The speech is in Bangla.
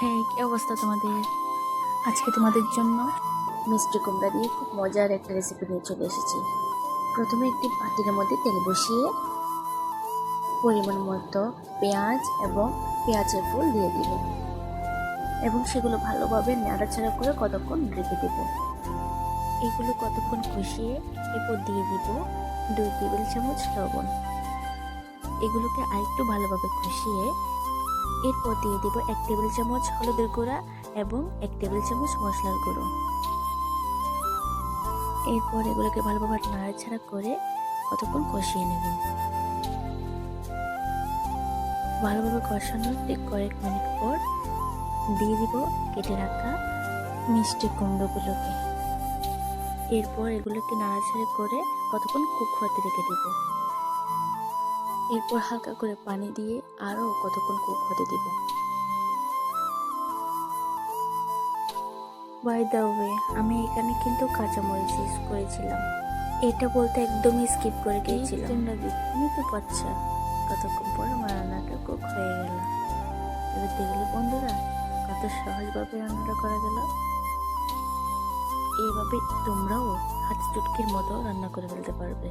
হ্যাঁ কি অবস্থা তোমাদের? আজকে তোমাদের জন্য মিষ্টি কুমড়া দিয়ে খুব মজার একটা রেসিপি নিয়ে চলে এসেছি। প্রথমে একটি পাতির মধ্যে তেল বসিয়ে পরিমাণ মতো পেঁয়াজ এবং পেঁয়াজের ফুল দিয়ে দিব। এবং সেগুলো ভালোভাবে নাড়াচাড়া করে কতক্ষণ রেখে দেব। এগুলো কতক্ষণ কষিয়ে এরপর দিয়ে দিব দুই টেবিল চামচ লবণ। এগুলোকে আরেকটু ভালোভাবে কষিয়ে এরপর দিয়ে দিব এক টেবিল চামচ হলুদের গুঁড়া এবং এক টেবিল চামচ মশলার গুঁড়ো। এরপর এগুলোকে ভালোভাবে নাড়াচাড়া করে কতক্ষণ কষিয়ে নেব। ভালোভাবে কষানোর ঠিক কয়েক মিনিট পর দিয়ে দিব কেটে রাখা মিষ্টি কুমড়োগুলোকে। এরপর এগুলোকে নাড়াচাড়া করে কতক্ষণ কুক হতে রেখে দেব। এরপর হালকা করে পানি দিয়ে আরও কতক্ষণ কুক হতে দেব। বাই দ্য ওয়ে আমি এখানে কিন্তু কাঁচামরিচ ইউজ করেছিলাম। এটা বলতে একদমই স্কিপ করে গিয়েছিলাম। তোমরা তো পাচ্ছ। কতক্ষণ পর আমার রান্নাটা কুক হয়ে গেল। এবার দেখলে বন্ধুরা কত সহজভাবে রান্নাটা করা গেল। এইভাবে তোমরাও হাত চুটকির মতো রান্না করে ফেলতে পারবে।